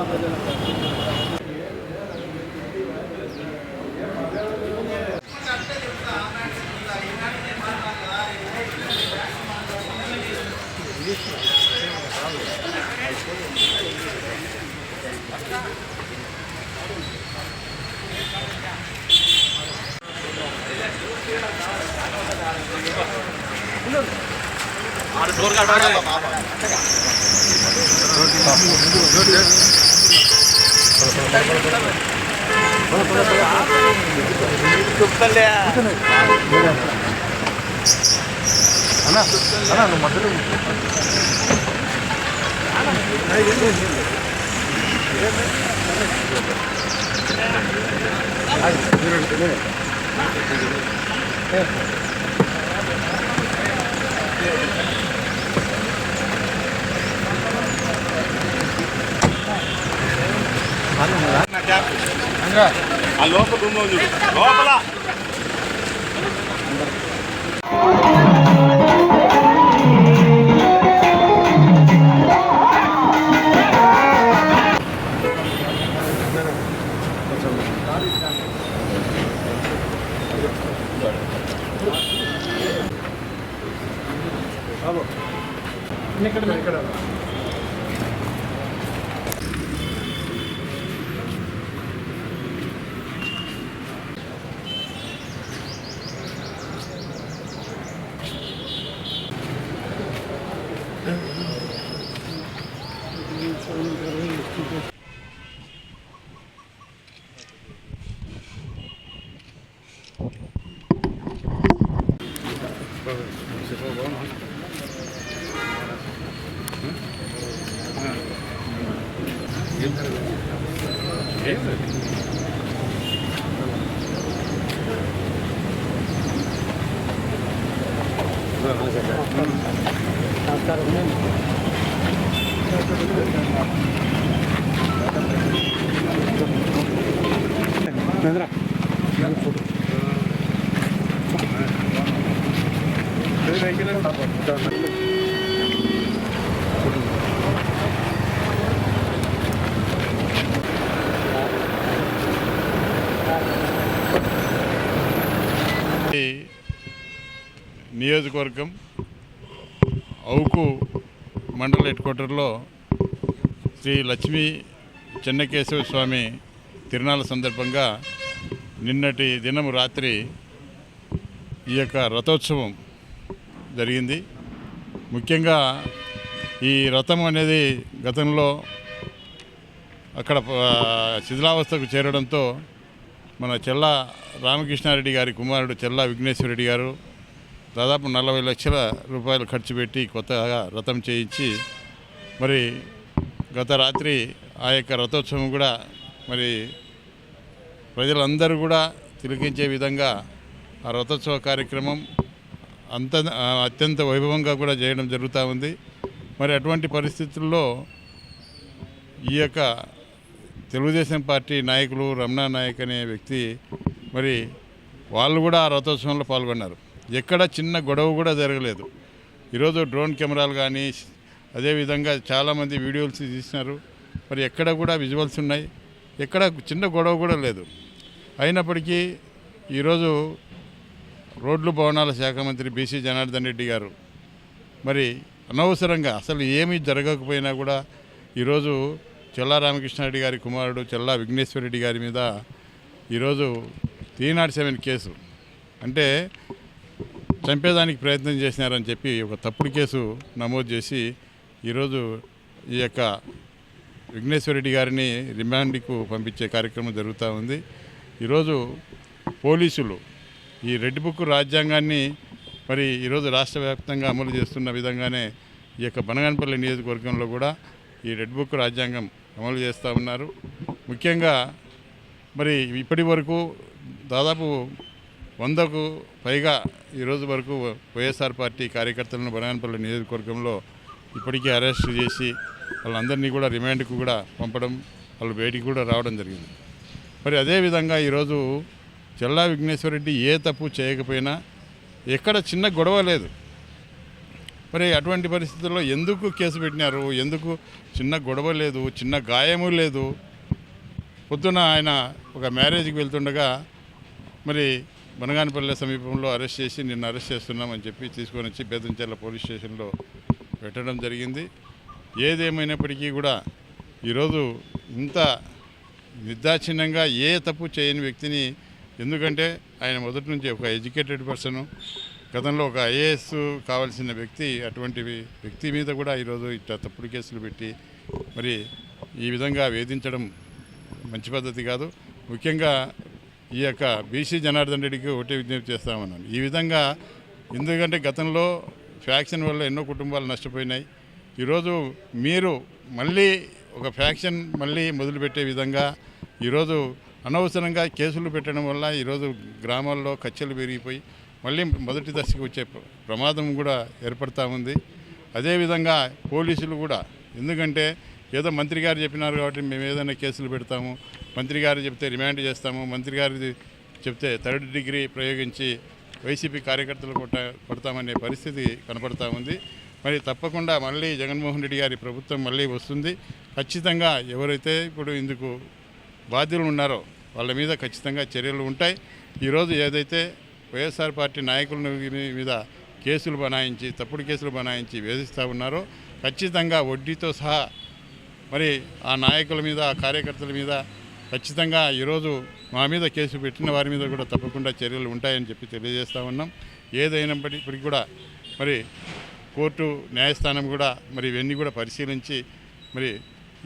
జిల్లా ప్రజలకు ఆడు డోర్ కాడ అన్న అన్న నువ్వు మధ్యలో Yeah. లోపల రూమ్ లో చూడు లోపల ఈ నియోజకవర్గం అవుకు మండల హెడ్ క్వార్టర్లో శ్రీ లక్ష్మీ చెన్నకేశవ స్వామి తిరునాళ్ళ సందర్భంగా నిన్నటి దినం రాత్రి ఈ యొక్క రథోత్సవం జరిగింది. ముఖ్యంగా ఈ రథం అనేది గతంలో అక్కడ శిథిలావస్థకు చేరడంతో మన చెల్లా రామకృష్ణారెడ్డి గారి కుమారుడు చెల్లా విఘ్నేశ్వరరెడ్డి గారు దాదాపు నలభై లక్షల రూపాయలు ఖర్చు పెట్టి కొత్తగా రథం చేయించి మరి గత రాత్రి ఆ యొక్క రథోత్సవం కూడా మరి ప్రజలందరూ కూడా తిలకించే విధంగా ఆ రథోత్సవ కార్యక్రమం అంత అత్యంత వైభవంగా కూడా చేయడం జరుగుతూ ఉంది. మరి అటువంటి పరిస్థితుల్లో ఈ యొక్క తెలుగుదేశం పార్టీ నాయకులు రమణా నాయక్ అనే వ్యక్తి మరి వాళ్ళు కూడా ఆ రథోత్సవంలో పాల్గొన్నారు. ఎక్కడ చిన్న గొడవ కూడా జరగలేదు. ఈరోజు డ్రోన్ కెమెరాలు కానీ అదేవిధంగా చాలామంది వీడియోస్ తీసినారు. మరి ఎక్కడ కూడా విజువల్స్ ఉన్నాయి. ఎక్కడ చిన్న గొడవ కూడా లేదు. అయినప్పటికీ ఈరోజు రోడ్లు భవనాల శాఖ మంత్రి బీసీ జనార్దన్ రెడ్డి గారు మరి అనవసరంగా అసలు ఏమీ జరగకపోయినా కూడా ఈరోజు చెల్లా రామకృష్ణారెడ్డి గారి కుమారుడు చెల్లా విఘ్నేశ్వరరెడ్డి గారి మీద ఈరోజు త్రీ నాట్ సెవెన్ కేసు. అంటే చంపేదానికి ప్రయత్నం చేసినారని చెప్పి ఒక తప్పుడు కేసు నమోదు చేసి ఈరోజు ఈ యొక్క విఘ్నేశ్వర రెడ్డి గారిని రిమాండ్కు పంపించే కార్యక్రమం జరుగుతూ ఉంది. ఈరోజు పోలీసులు ఈ రెడ్ బుక్ రాజ్యాంగాన్ని మరి ఈరోజు రాష్ట్ర వ్యాప్తంగా అమలు చేస్తున్న విధంగానే ఈ యొక్క బనగానపల్లి నియోజకవర్గంలో కూడా ఈ రెడ్ బుక్ రాజ్యాంగం అమలు చేస్తూ ఉన్నారు. ముఖ్యంగా మరి ఇప్పటి వరకు దాదాపు వందకు పైగా ఈరోజు వరకు వైఎస్ఆర్ పార్టీ కార్యకర్తలను బనగానపల్లి నియోజకవర్గంలో ఇప్పటికీ అరెస్ట్ చేసి వాళ్ళందరినీ కూడా రిమాండ్కు కూడా పంపడం వాళ్ళు బయటికి కూడా రావడం జరిగింది. మరి అదేవిధంగా ఈరోజు చెల్లా విఘ్నేశ్వరరెడ్డి ఏ తప్పు చేయకపోయినా ఎక్కడ చిన్న గొడవ లేదు. మరి అటువంటి పరిస్థితుల్లో ఎందుకు కేసు పెట్టినారు? ఎందుకు చిన్న గొడవ లేదు? చిన్న గాయము లేదు? పొద్దున ఆయన ఒక మ్యారేజ్కి వెళ్తుండగా మరి బనగానపల్లె సమీపంలో అరెస్ట్ చేసి నిన్ను అరెస్ట్ చేస్తున్నామని చెప్పి తీసుకొని వచ్చి బేదంచెర్ల పోలీస్ స్టేషన్లో పెట్టడం జరిగింది. ఏదేమైనప్పటికీ కూడా ఈరోజు ఇంత నిర్దాక్షిణ్యంగా ఏ తప్పు చేయని వ్యక్తిని ఎందుకంటే ఆయన మొదటి నుంచి ఒక ఎడ్యుకేటెడ్ పర్సను గతంలో ఒక ఐఏఎస్ కావాల్సిన వ్యక్తి అటువంటి వ్యక్తి మీద కూడా ఈరోజు ఇట్లా తప్పుడు కేసులు పెట్టి మరి ఈ విధంగా వేధించడం మంచి పద్ధతి కాదు. ముఖ్యంగా ఈ యొక్క బీసీ జనార్దన్ రెడ్డికి ఒకటే విజ్ఞప్తి చేస్తామన్నాను. ఈ విధంగా ఎందుకంటే గతంలో ఫ్యాక్షన్ వల్ల ఎన్నో కుటుంబాలు నష్టపోయినాయి. ఈరోజు మీరు మళ్ళీ ఒక ఫ్యాక్షన్ మళ్ళీ మొదలుపెట్టే విధంగా ఈరోజు అనవసరంగా కేసులు పెట్టడం వల్ల ఈరోజు గ్రామాల్లో ఖర్చులు పెరిగిపోయి మళ్ళీ మొదటి దశకు వచ్చే ప్రమాదం కూడా ఏర్పడతా ఉంది. అదేవిధంగా పోలీసులు కూడా ఎందుకంటే ఏదో మంత్రి గారు చెప్పినారు కాబట్టి మేము ఏదైనా కేసులు పెడతాము. మంత్రి గారు చెప్తే రిమాండ్ చేస్తాము. మంత్రి గారు చెప్తే థర్డ్ డిగ్రీ ప్రయోగించి వైసీపీ కార్యకర్తలు కొట్ట కొడతామనే పరిస్థితి కనపడతా ఉంది. మరి తప్పకుండా మళ్ళీ జగన్మోహన్ రెడ్డి గారి ప్రభుత్వం మళ్ళీ వస్తుంది. ఖచ్చితంగా ఎవరైతే ఇప్పుడు ఇందుకు బాధ్యులు ఉన్నారో వాళ్ళ మీద ఖచ్చితంగా చర్యలు ఉంటాయి. ఈరోజు ఏదైతే వైఎస్ఆర్ పార్టీ నాయకుల మీద కేసులు బనాయించి తప్పుడు కేసులు బనాయించి వేధిస్తూ ఉన్నారో ఖచ్చితంగా వడ్డీతో సహా మరి ఆ నాయకుల మీద ఆ కార్యకర్తల మీద ఖచ్చితంగా ఈరోజు మా మీద కేసు పెట్టిన వారి మీద కూడా తప్పకుండా చర్యలు ఉంటాయని చెప్పి తెలియజేస్తూ ఉన్నాం. ఏదైనప్పటికీ కూడా మరి కోర్టు న్యాయస్థానం కూడా మరి ఇవన్నీ కూడా పరిశీలించి మరి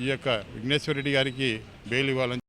ఈ యొక్క విఘ్నేశ్వర రెడ్డి గారికి బెయిల్ ఇవ్వాలని